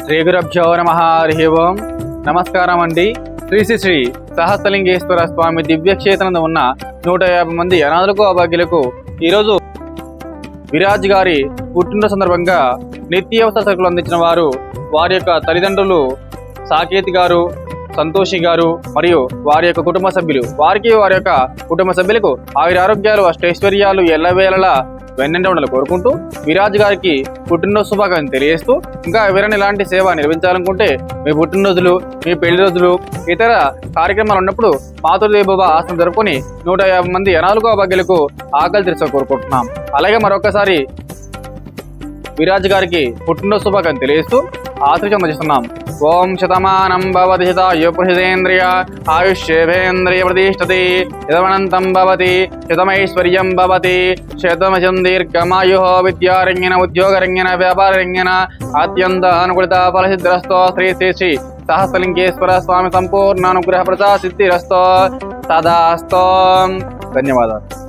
శ్రీ గురభ్యో నమ హరి ఓం. నమస్కారం అండి శ్రీ శ్రీ శ్రీ సహస్రలింగేశ్వర స్వామి దివ్యక్షేత్రంలో ఉన్న నూట యాభై మంది అనాథులకు అభాగ్యులకు ఈరోజు విరాజ్ గారి పుట్టినరోజు సందర్భంగా నిత్యావసర సరుకులు అందించిన వారు వారి యొక్క తల్లిదండ్రులు సాకేత్ గారు సంతోషి గారు మరియు వారి యొక్క కుటుంబ సభ్యులు. వారికి వారి యొక్క కుటుంబ సభ్యులకు ఆయుర ఆరోగ్యాలు అష్టైశ్వర్యాలు ఎల్లవేళలా వెన్నంటే ఉండాలని కోరుకుంటూ విరాజ్ గారికి పుట్టినరోజు శుభాకాంక్షలు తెలియజేస్తూ ఇంకా ఎవరైనా ఇలాంటి సేవ నిర్వహించాలనుకుంటే మీ పుట్టినరోజులు మీ పెళ్ళి రోజులు ఇతర కార్యక్రమాలు ఉన్నప్పుడు మాతృదేవోభవ ఆశ్రమం జరుపుకొని నూట యాభై మంది అనాలుగో భాగ్యులకు ఆకలి తెరిచ కోరుకుంటున్నాం. అలాగే మరొకసారి విరాజ్ గారికి పుట్టినరోజు శుభాకాంక్షలు తెలియజేస్తూ ఆశీర్వాదం ఓం శతమానం భవతి శతాయుపుషితేంద్రియ ఆయుష్యేభేంద్రియ ప్రతిష్టతి. శతమనంతం భవతి శతమైశ్వర్యం భవతి. శతమశం దీర్ఘమాయు విద్యారంగిన ఉద్యోగరంగిన వ్యాపారరంగిన అత్యంత అనుకూలిత ఫలసిద్ధిరస్తో శ్రీ శ్రీ శ్రీ సహస్రలింగేశ్వర స్వామి సంపూర్ణ అనుగ్రహ ప్రజా సిద్ధిరస్తో సదాస్తో ధన్యవాదాలు.